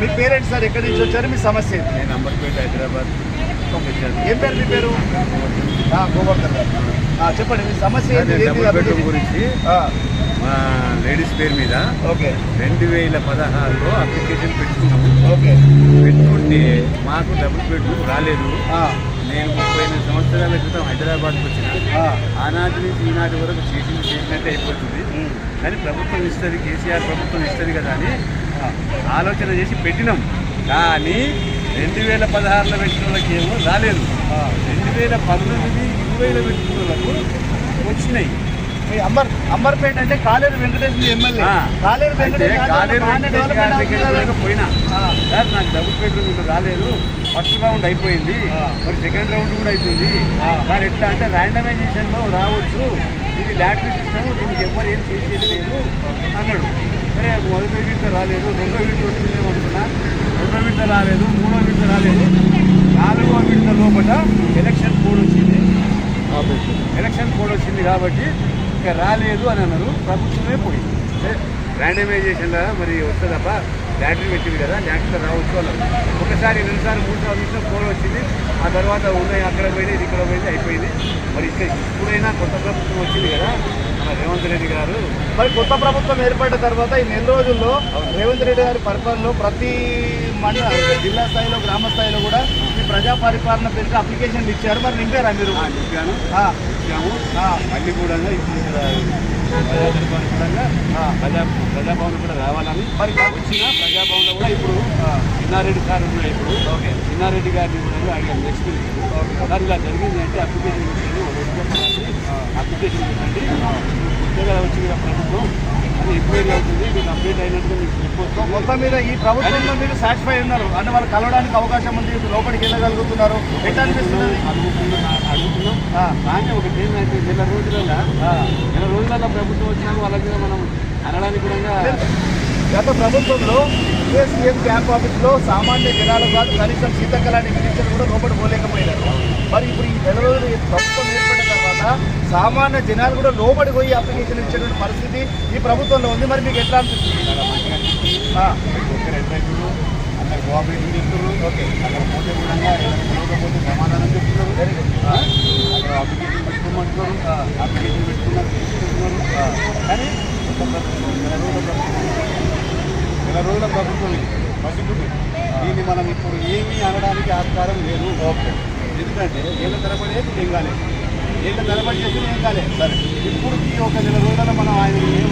మీ parents sir ఎక్కడి నుంచి వచ్చారు? మీ సమస్య ఏంటి? నేను అంబర్పేట హైదరాబాద్ ఏం పేరు మీ పేరు? గోవర్ధన్. చెప్పండి మీ సమస్య అభివృద్ధి? గురించి. మా లేడీస్ పేరు మీద ఓకే. రెండు వేల పదహారులో అప్లికేషన్ పెట్టుకున్నాము. ఓకే. పెట్టుకుంటే మాకు డబుల్ బెడ్రూమ్ రాలేదు. నేను ముప్పై ఎనిమిది సంవత్సరాల క్రితం హైదరాబాద్కి వచ్చిన. ఆనాటి నుంచి ఈనాటి వరకు చేసింది చేసినట్టే అయిపోతుంది. కానీ ప్రభుత్వం ఇస్తుంది కేసీఆర్ ప్రభుత్వం ఇస్తుంది కదా అని ఆలోచన చేసి పెట్టినాం కానీ రెండు వేల పదహారులో పెట్టిన వాళ్ళకి ఏమో రాలేదు. రెండు వేల పంతొమ్మిది ఇరవైలో పెట్టిన వాళ్ళకు వచ్చినాయి మీ అంబర్ అంబర్పేట అంటే కాలేరు వెంకటేశ్వర ఎమ్మెల్యే. కాలేరు వెంకటేశ్వర. పోయినా సార్ నాకు డబుల్ బెడ్రూమ్ ఇంకా రాలేదు ఫస్ట్ రౌండ్ అయిపోయింది. మరి సెకండ్ రౌండ్ కూడా అయిపోయింది. మరి ఎట్లా అంటే ర్యాండమైజేషన్లో రావచ్చు ఇది లాటరీ సిస్టమ్ దీనికి ఎవరు ఏం చేసేది లేదు అన్నాడు సరే మొదటి విడత రాలేదు రెండో విడత వచ్చిందేమో అనుకున్నా. రెండో విడత రాలేదు మూడో విడత రాలేదు. నాలుగో విడత లోపల ఎలక్షన్ కోడ్ వచ్చింది. ఎలక్షన్ కోడ్ వచ్చింది కాబట్టి ఇక రాలేదు అని అన్నారు. ప్రభుత్వమే పోయింది. ర్యాండమైజేషన్లో మరి వస్తుందప్ప లాటరీ పెట్టింది కదా లాటరీలో రావచ్చు అన్నారు. ఒకసారి రెండుసార్లు మూడు సార్లు ఇచ్చిన కోడ్ వచ్చింది. ఆ తర్వాత ఉన్నాయి అక్కడ పోయింది ఇది ఇక్కడ పోయింది అయిపోయింది. మరి ఇక్కడ ఇప్పుడైనా కొత్త ప్రభుత్వం వచ్చింది కదా రేవంత్ రెడ్డి గారు. మరి కొత్త ప్రభుత్వం ఏర్పడిన తర్వాత ఈ నెల రోజుల్లో రేవంత్ రెడ్డి గారి పరిపాలనలో ప్రతి మండల జిల్లా స్థాయిలో గ్రామ స్థాయిలో కూడా ఈ ప్రజా పరిపాలన పేరుకి అప్లికేషన్లు ఇచ్చారు. మరి నింపారా మీరు? నింపాను. ఇచ్చాము. మళ్ళీ కూడా ప్రజాభవన్ కూడా రావాలని మరి వచ్చిన ప్రజాభవన్లో కూడా ఇప్పుడు చిన్నారెడ్డి సార్ ఉన్నాయి ఇప్పుడు. ఓకే. చిన్నారెడ్డి గారిని కూడా ఆయన నెక్స్ట్ సార్ ఇలా జరిగింది అంటే అప్లికేషన్. అప్లికేషన్ పెట్టండి కొత్తగా వచ్చింది కదా ప్రభుత్వం అది ఎంక్వైరీ అవుతుంది. మీకు అప్డేట్ అయినట్టుగా మీకు వస్తుంది మొత్తం మీద ఈ ప్రభుత్వంలో మీరు సాటిస్ఫై ఉన్నారు. అంటే వాళ్ళు కలవడానికి అవకాశం ఉంది. లోపలికి వెళ్ళగలుగుతున్నారు. ఎట్లా అనిపిస్తున్నది? అడుగుతున్నాం ఆ, కానీ ఒకటి ఏంటంటే నెల రోజులలో. నెల రోజులలో ప్రభుత్వం వచ్చినాక వాళ్ళ మీద మనం అనడానికి కూడా గత ప్రభుత్వంలో సీఎం క్యాంప్ ఆఫీస్లో సామాన్య జనాలు కాదు కనీసం సీతక్కలాంటి మినిస్టర్ కూడా లోపలి పోలేకపోయినారు. మరి ఇప్పుడు ఈ నెల రోజులు ఈ ప్రభుత్వం ఏర్పడిన తర్వాత సామాన్య జనాలు కూడా లోపలి పోయి అప్లికేషన్ ఇచ్చేటువంటి పరిస్థితి ఈ ప్రభుత్వంలో ఉంది. మరి మీకు ఎట్లా అనిపిస్తుంది? Cooperative okay. అక్కడ పోతే కూడా పోతే సమాధానం చెప్తున్నారు వెరీ గుడ్ ఆ, అక్కడ అప్లికేషన్ పెట్టుకోమంటున్నారు అప్లికేషన్ పెట్టుకున్నారు తీసుకుంటున్నారు కానీ నెల రోజుల ప్రభుత్వం నెల రోజుల ప్రభుత్వం దీన్ని మనం ఇప్పుడు ఏమీ అనడానికి ఆస్కారం లేదు ఓకే. ఎందుకంటే ఏళ్ళ తరబడి ఏం కాలేదు. ఏళ్ళ తరబడి చేసి ఉండాలి సరే ఇప్పుడు ఈ ఒక నెల రోజుల మనం ఆయన ఏం